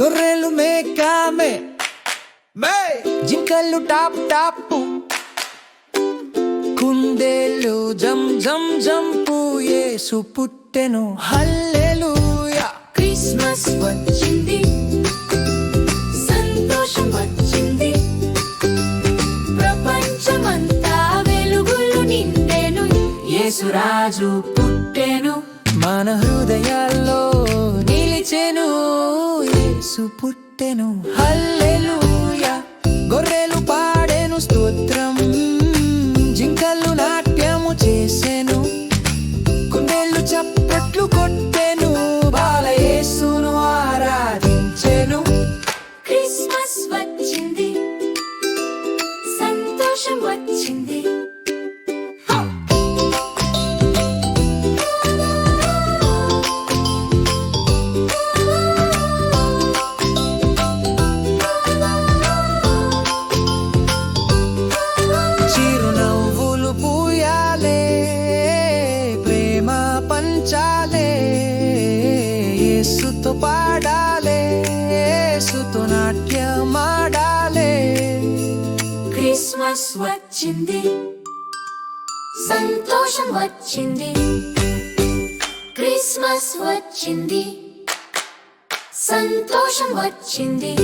దొర్రెలు మేకామే. మే జింకలు top top. కుందేలు జం జం జంపు యేసు పుట్టెను హల్లెలూయా! క్రిస్మస్ వచ్చింది. సంతోషం వచ్చింది. ప్రపంచమంతా వెలుగులు నిండెను. యేసురాజు పుట్టెను. మన హృదయాల్లో నిలిచెను. యేసు పుట్టెను. హల్లెలూయా. గొర్రెలు పాడెను స్తోత్రం. జింకలు నాట్యము చేసెను. కుందేళ్ళు చప్పట్లు కొట్టెను. బాలయేసును ఆరాధించెను. క్రిస్మస్ వచ్చింది. సంతోషం వచ్చింది. క్రిస్మస్ వచ్చింది. సంతోషం వచ్చింది. క్రిస్మస్ వచ్చింది. సంతోషం వచ్చింది.